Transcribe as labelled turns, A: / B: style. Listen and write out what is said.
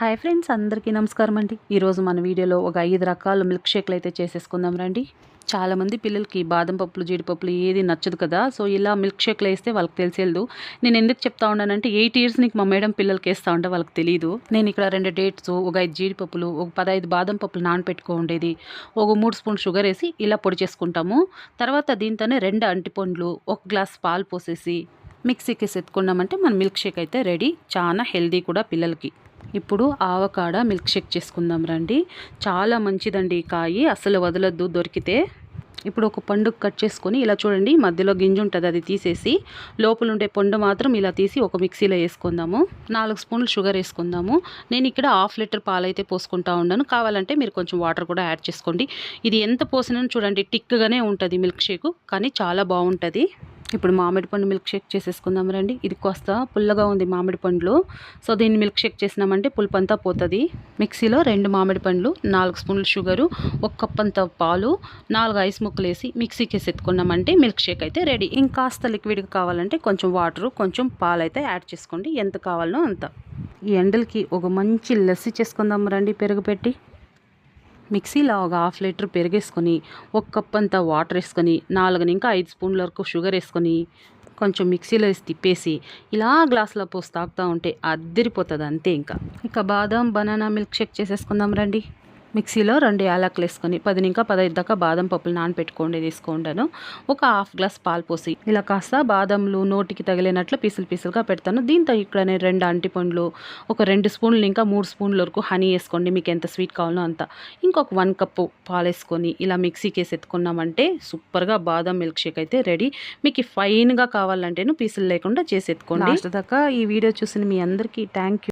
A: Hi friends అందరికీ నమస్కారం అండి. ఈరోజు మన వీడియోలో ఒక ఐదు రకాల మిల్క్ షేక్లు అయితే చేసేసుకుందాం రండి. చాలామంది పిల్లలకి బాదం పప్పులు జీడిపప్పులు ఏది నచ్చదు కదా సో ఇలా మిల్క్ షేక్లు వేస్తే వాళ్ళకి తెలిసేదు నేను ఎందుకు చెప్తా ఉన్నానంటే ఎయిట్ ఇయర్స్ నీకు మా మేడం పిల్లలకి వేస్తూ ఉంటే వాళ్ళకి తెలియదు నేను ఇక్కడ రెండు డేట్స్ ఒక ఐదు జీడిపప్పులు ఒక పదహైదు బాదం పప్పులు నానపెట్టుకో ఉండేది. ఒక మూడు స్పూన్ షుగర్ వేసి ఇలా పొడి చేసుకుంటాము. తర్వాత దీంతోనే రెండు అంటిపండ్లు ఒక గ్లాస్ పాలు పోసేసి మిక్సీకి ఎత్తుకున్నామంటే మన మిల్క్ షేక్ అయితే రెడీ చాలా హెల్దీ కూడా పిల్లలకి. ఇప్పుడు ఆవకాడ మిల్క్ షేక్ చేసుకుందాం రండి. చాలా మంచిదండి ఈ కాయి. అసలు వదలొద్దు దొరికితే. ఇప్పుడు ఒక పండు కట్ చేసుకొని ఇలా చూడండి మధ్యలో గింజ ఉంటుంది అది తీసేసి లోపల ఉండే పండు మాత్రం ఇలా తీసి ఒక మిక్సీలో వేసుకుందాము. నాలుగు స్పూన్లు షుగర్ వేసుకుందాము. నేను ఇక్కడ హాఫ్ లీటర్ పాలు అయితే పోసుకుంటా ఉన్నాను. కావాలంటే మీరు కొంచెం వాటర్ కూడా యాడ్ చేసుకోండి. ఇది ఎంత పోసినా చూడండి టిక్గానే ఉంటుంది మిల్క్ షేక్ కానీ చాలా బాగుంటుంది. ఇప్పుడు మామిడి పండు మిల్క్ షేక్ చేసేసుకుందాం రండి. ఇది కొస్త పుల్లగా ఉంది మామిడి పండ్లు. సో దీన్ని మిల్క్ షేక్ చేసినామంటే పులుపు అంతా పోతుంది. మిక్సీలో రెండు మామిడి పండ్లు నాలుగు స్పూన్లు షుగరు ఒక కప్ అంత పాలు నాలుగు ఐస్ ముక్కలు వేసి మిక్సీకి వేసి ఎత్తుకున్నామంటే మిల్క్ షేక్ అయితే రెడీ ఇంకాస్త లిక్విడ్గా కావాలంటే కొంచెం వాటరు కొంచెం పాలు అయితే యాడ్ చేసుకోండి. ఎంత కావాలనో అంత. ఈ ఎండలకి ఒక మంచి లస్సీ చేసుకుందాం రండి పెరుగు పెట్టి. మిక్సీలో ఒక హాఫ్ లీటర్ పెరిగేసుకొని ఒక కప్ అంతా వాటర్ వేసుకొని నాలుగు ఇంకా ఐదు స్పూన్ల వరకు షుగర్ వేసుకొని కొంచెం మిక్సీలో వేసి తిప్పేసి ఇలా గ్లాసులో పోసి తాగుతూ ఉంటే అద్దరిపోతుంది అంతే ఇంకా. ఇక బాదం బనానా మిల్క్ షేక్ చేసేసుకుందాం రండి. మిక్సీలో రెండు యాలకులు వేసుకొని పది ఇంకా పదహైదు దాకా బాదం పప్పులు నానపెట్టుకోండి తీసుకుంటాను ఒక హాఫ్ గ్లాస్ పాలు పోసి ఇలా కాస్త బాదంలు నోటికి తగిలినట్లు పీసులు పీసులుగా పెడతాను. దీంతో ఇక్కడ నేను రెండు అంటిపండ్లు ఒక రెండు స్పూన్లు ఇంకా మూడు స్పూన్ల వరకు హనీ వేసుకోండి మీకు ఎంత స్వీట్ కావాలో అంత. ఇంకొక వన్ కప్పు పాలు వేసుకొని ఇలా మిక్సీకి వేసి ఎత్తుకున్నామంటే సూపర్గా బాదం మిల్క్ షేక్ అయితే రెడీ. మీకు ఫైన్గా కావాలంటేను పీసులు లేకుండా చేసి ఎత్తుకోండి. దాకా ఈ వీడియో చూసిన మీ అందరికీ థ్యాంక్